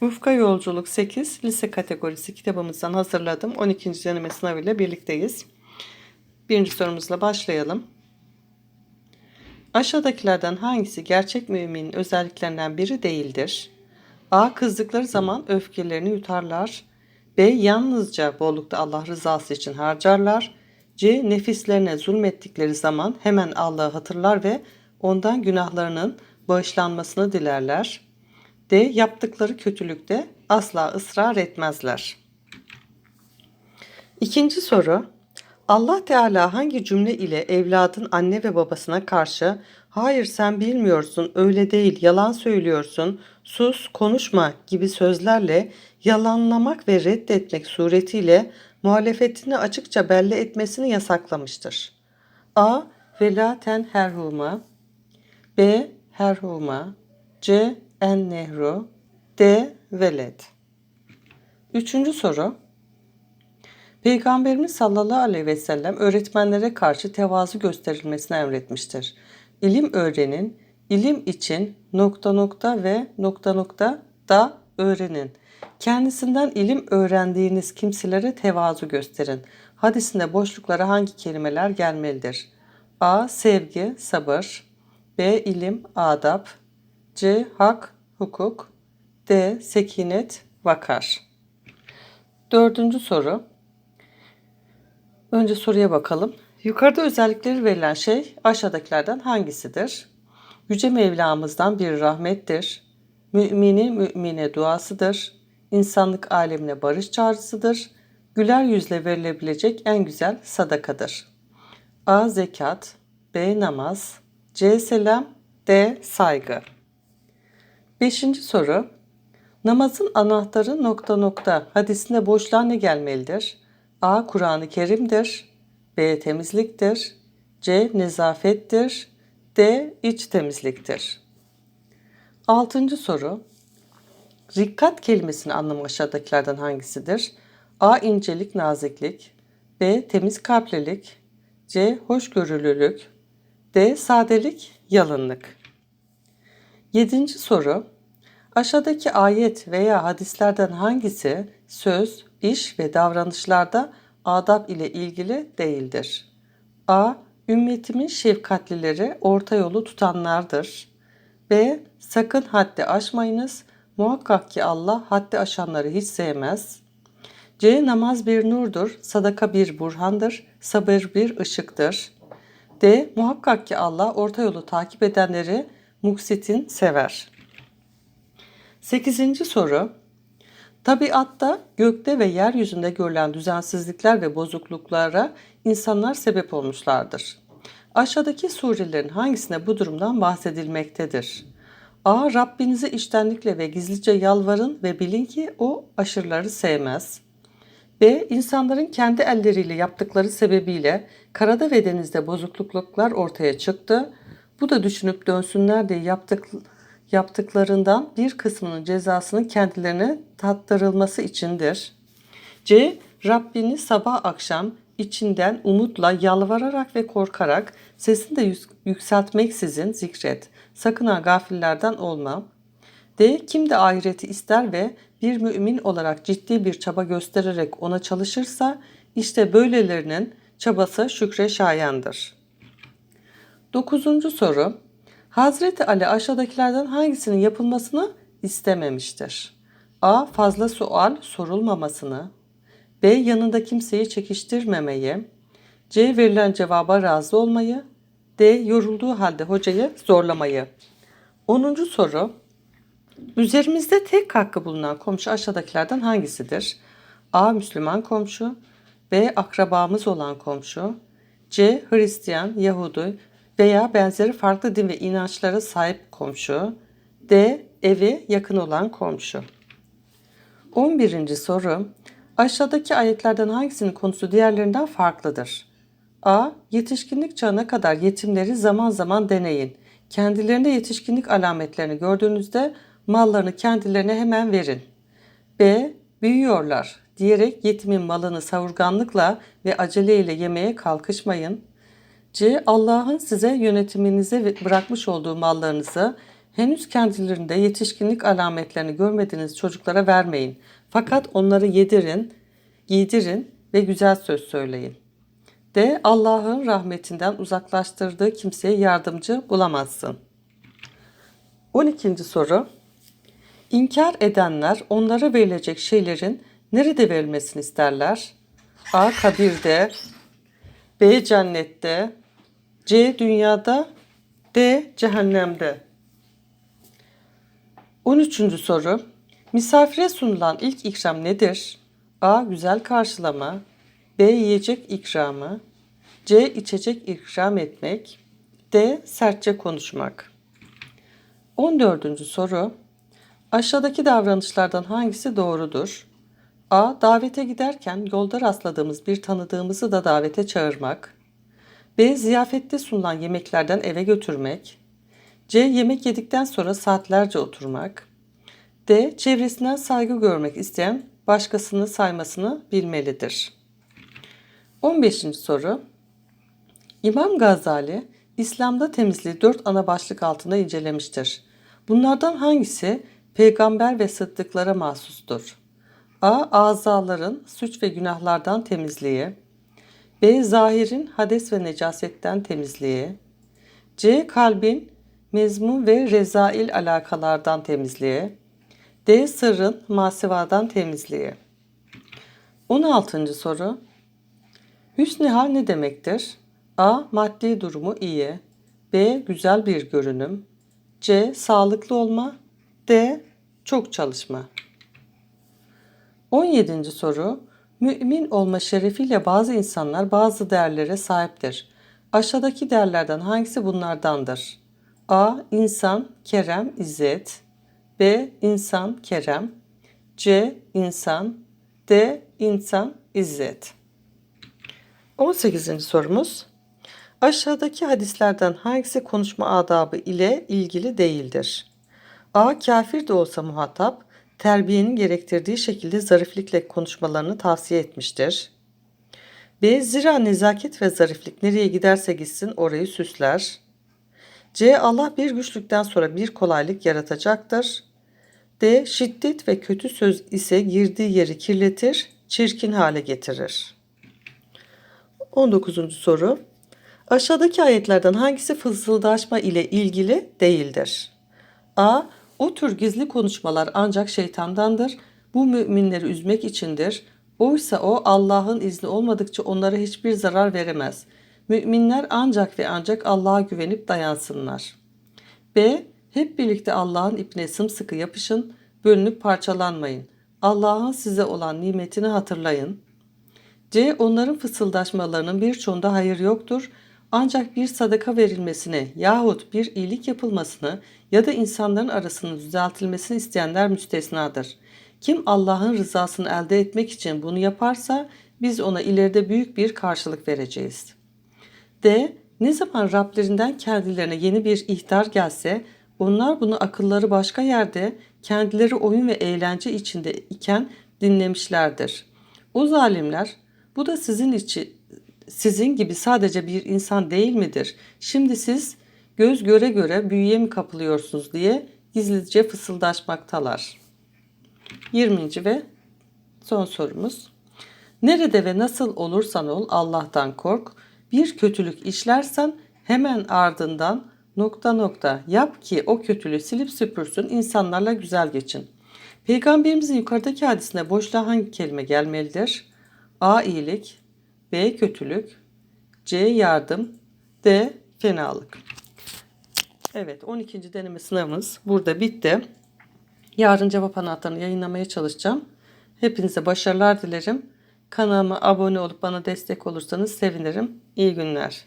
Ufka Yolculuk 8 lise kategorisi kitabımızdan hazırladım. 12. deneme sınavıyla birlikteyiz. Birinci sorumuzla başlayalım. Aşağıdakilerden hangisi gerçek müminin özelliklerinden biri değildir? A. Kızdıkları zaman öfkelerini yutarlar. B. Yalnızca bollukta Allah rızası için harcarlar. C. Nefislerine zulmettikleri zaman hemen Allah'ı hatırlar ve ondan günahlarının bağışlanmasını dilerler. D. Yaptıkları kötülükte asla ısrar etmezler. İkinci soru. Allah Teala hangi cümle ile evladın anne ve babasına karşı hayır sen bilmiyorsun, öyle değil, yalan söylüyorsun, sus, konuşma gibi sözlerle yalanlamak ve reddetmek suretiyle muhalefetini açıkça belli etmesini yasaklamıştır? A. Vela ten herhuma B. Herhuma C. En nehru D. Veled Üçüncü soru. Peygamberimiz sallallahu aleyhi ve sellem öğretmenlere karşı tevazu gösterilmesini emretmiştir. İlim öğrenin, ilim için nokta nokta ve nokta nokta da öğrenin. Kendisinden ilim öğrendiğiniz kimselere tevazu gösterin. Hadisinde boşluklara hangi kelimeler gelmelidir? A. Sevgi, sabır. B. İlim, adab. C. Hak, hukuk. D. Sekinet, vakar. Dördüncü soru. Önce soruya bakalım. Yukarıda özellikleri verilen şey aşağıdakilerden hangisidir? Yüce Mevlamızdan bir rahmettir. Mümini mümine duasıdır. İnsanlık alemine barış çağrısıdır. Güler yüzle verilebilecek en güzel sadakadır. A. Zekat B. Namaz C. Selam D. Saygı Beşinci soru. Namazın anahtarı nokta nokta hadisinde boşluğa ne gelmelidir? A. Kur'an-ı Kerim'dir. B. Temizliktir. C. Nezafettir. D. iç temizliktir. Altıncı soru. Rikkat kelimesinin anlamı aşağıdakilerden hangisidir? A. incelik, naziklik. B. Temiz kalplilik. C. Hoşgörülülük. D. Sadelik, yalınlık. Yedinci soru. Aşağıdaki ayet veya hadislerden hangisi söz, iş ve davranışlarda adab ile ilgili değildir? A. Ümmetimin şefkatlileri orta yolu tutanlardır. B. Sakın haddi aşmayınız. Muhakkak ki Allah haddi aşanları hiç sevmez. C. Namaz bir nurdur, sadaka bir burhandır, sabır bir ışıktır. D. Muhakkak ki Allah orta yolu takip edenleri muksitin sever. Sekizinci soru. Tabiatta, gökte ve yeryüzünde görülen düzensizlikler ve bozukluklara insanlar sebep olmuşlardır. Aşağıdaki surelerin hangisine bu durumdan bahsedilmektedir? A. Rabbinize içtenlikle ve gizlice yalvarın ve bilin ki o aşırıları sevmez. B. İnsanların kendi elleriyle yaptıkları sebebiyle karada ve denizde bozukluklar ortaya çıktı. Bu da düşünüp dönsünler diye yaptık, yaptıklarından bir kısmının cezasının kendilerine tattırılması içindir. C. Rabbini sabah akşam içinden umutla yalvararak ve korkarak sesini de yükseltmeksizin zikret. Sakın ha gafillerden olma. D. Kim de ahireti ister ve bir mümin olarak ciddi bir çaba göstererek ona çalışırsa işte böylelerinin çabası şükre şayandır. Dokuzuncu soru. Hazreti Ali aşağıdakilerden hangisinin yapılmasını istememiştir? A. Fazla sual sorulmamasını. B. Yanında kimseyi çekiştirmemeyi. C. Verilen cevaba razı olmayı. D. Yorulduğu halde hocayı zorlamayı. 10. soru. Üzerimizde tek hakkı bulunan komşu aşağıdakilerden hangisidir? A. Müslüman komşu. B. Akrabamız olan komşu. C. Hristiyan, Yahudi veya benzeri farklı din ve inançlara sahip komşu. D. Evi yakın olan komşu. 11. soru. Aşağıdaki ayetlerden hangisinin konusu diğerlerinden farklıdır? A. Yetişkinlik çağına kadar yetimleri zaman zaman deneyin. Kendilerinde yetişkinlik alametlerini gördüğünüzde mallarını kendilerine hemen verin. B. Büyüyorlar diyerek yetimin malını savurganlıkla ve aceleyle yemeye kalkışmayın. C. Allah'ın size yönetiminize bırakmış olduğu mallarınızı Henüz kendilerinde yetişkinlik alametlerini görmediğiniz çocuklara vermeyin. Fakat onları yedirin, giydirin ve güzel söz söyleyin. D. Allah'ın rahmetinden uzaklaştırdığı kimseye yardımcı bulamazsın. 12. soru. İnkar edenler onlara verilecek şeylerin nerede verilmesini isterler? A. Kabirde B. Cennette C. Dünyada D. Cehennemde 13. soru. Misafire sunulan ilk ikram nedir? A. Güzel karşılama B. Yiyecek ikramı C. içecek ikram etmek D. Sertçe konuşmak 14. soru. Aşağıdaki davranışlardan hangisi doğrudur? A. Davete giderken yolda rastladığımız bir tanıdığımızı da davete çağırmak. B. Ziyafette sunulan yemeklerden eve götürmek. C. Yemek yedikten sonra saatlerce oturmak. D. Çevresinden saygı görmek isteyen başkasını saymasını bilmelidir. 15. soru. İmam Gazali, İslam'da temizliği dört ana başlık altında incelemiştir. Bunlardan hangisi peygamber ve sıddıklara mahsustur? A. Azaların suç ve günahlardan temizliği. B. Zahirin hades ve necasetten temizliği. C. Kalbin mezmun ve rezail alakalardan temizliği. D. Sırrın masivadan temizliği. 16. soru. Hüsnü hal ne demektir? A. Maddi durumu iyi. B. Güzel bir görünüm. C. Sağlıklı olma. D. Çok çalışma. 17. soru. Mümin olma şerefiyle bazı insanlar bazı değerlere sahiptir. Aşağıdaki değerlerden hangisi bunlardandır? A. İnsan, kerem, izzet. B. İnsan, kerem. C. İnsan. D. İnsan, izzet. 18. sorumuz. Aşağıdaki hadislerden hangisi konuşma adabı ile ilgili değildir? A. Kafir de olsa muhatap, terbiyenin gerektirdiği şekilde zariflikle konuşmalarını tavsiye etmiştir. B. Zira nezaket ve zariflik nereye giderse gitsin orayı süsler. C. Allah bir güçlükten sonra bir kolaylık yaratacaktır. D. Şiddet ve kötü söz ise girdiği yeri kirletir, çirkin hale getirir. 19. soru. Aşağıdaki ayetlerden hangisi fısıldaşma ile ilgili değildir? A. O tür gizli konuşmalar ancak şeytandandır. Bu müminleri üzmek içindir. Oysa o Allah'ın izni olmadıkça onlara hiçbir zarar veremez. Müminler ancak ve ancak Allah'a güvenip dayansınlar. B. Hep birlikte Allah'ın ipine sımsıkı yapışın, bölünüp parçalanmayın. Allah'ın size olan nimetini hatırlayın. C. Onların fısıldaşmalarının birçoğunda hayır yoktur. Ancak bir sadaka verilmesini yahut bir iyilik yapılmasını ya da insanların arasının düzeltilmesini isteyenler müstesnadır. Kim Allah'ın rızasını elde etmek için bunu yaparsa biz ona ileride büyük bir karşılık vereceğiz. D. Ne zaman Rablerinden kendilerine yeni bir ihtar gelse onlar bunu akılları başka yerde kendileri oyun ve eğlence içinde iken dinlemişlerdir. O zalimler bu da sizin için sizin gibi sadece bir insan değil midir? Şimdi siz göz göre göre büyüye mi kapılıyorsunuz diye gizlice fısıldaşmaktalar. 20. ve son sorumuz. Nerede ve nasıl olursan ol Allah'tan kork. Bir kötülük işlersen hemen ardından nokta nokta yap ki o kötülüğü silip süpürsün insanlarla güzel geçin. Peygamberimizin yukarıdaki hadisine boşluğa hangi kelime gelmelidir? A. iyilik B. Kötülük C. Yardım D. Fenalık Evet 12. deneme sınavımız burada bitti. Yarın cevap anahtarını yayınlamaya çalışacağım. Hepinize başarılar dilerim. Kanalıma abone olup bana destek olursanız sevinirim. İyi günler.